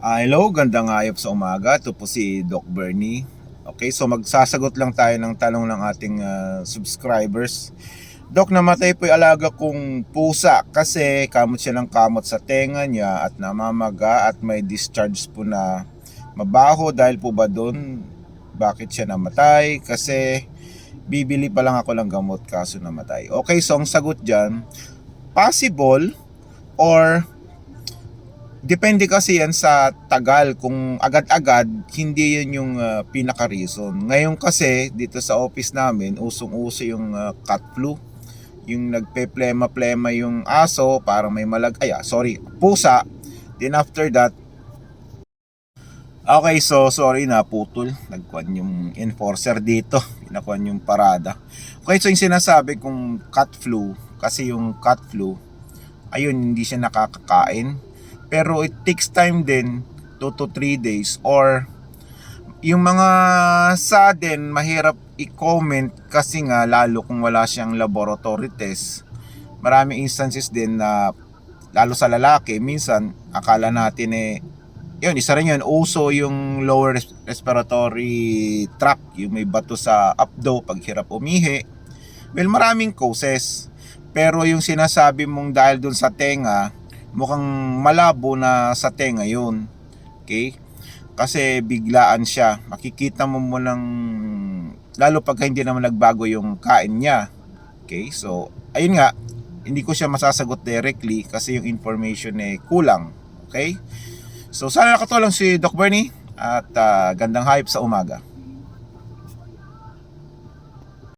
Ah, hello, gandang ayop sa umaga. Ito po si Doc Bernie. Okay, so magsasagot lang tayo ng tanong ng ating ah, subscribers. Doc, namatay po yung alaga kong pusa kasi kamot siya ng kamot sa tenga niya at namamaga at may discharge po na mabaho dahil po ba doon bakit siya namatay? Kasi bibili pa lang ako ng gamot kaso namatay. Okay, so ang sagot dyan, possible or Depende kasi yan sa tagal. Kung agad-agad, hindi yun yung uh, pinaka-reason. Ngayon kasi, dito sa office namin, usong-uso yung uh, cat flu. Yung nagpe-plema-plema yung aso, parang may malag... Ay, ah, sorry, pusa. Then after that, Okay, so sorry na putol. Nagkuhan yung enforcer dito. Pinakuhan yung parada. Okay, so yung sinasabi kong cat flu, kasi yung cat flu, ayun, hindi siya nakakakain pero it takes time din 2 to 3 days. Or yung mga sudden mahirap i-comment kasi nga lalo kung wala siyang laboratory test. Maraming instances din na lalo sa lalaki minsan akala natin eh yun isa rin yun uso yung lower res- respiratory tract yung may bato sa abdo pag hirap umihi. Well maraming causes. Pero yung sinasabi mong dahil dun sa tenga mukhang malabo na sa tenga yun. Okay? Kasi biglaan siya. Makikita mo mo ng lalo pag hindi naman nagbago yung kain niya. Okay? So, ayun nga, hindi ko siya masasagot directly kasi yung information eh kulang. Okay? So, sana nakatulong si Doc Bernie at ah, gandang hype sa umaga.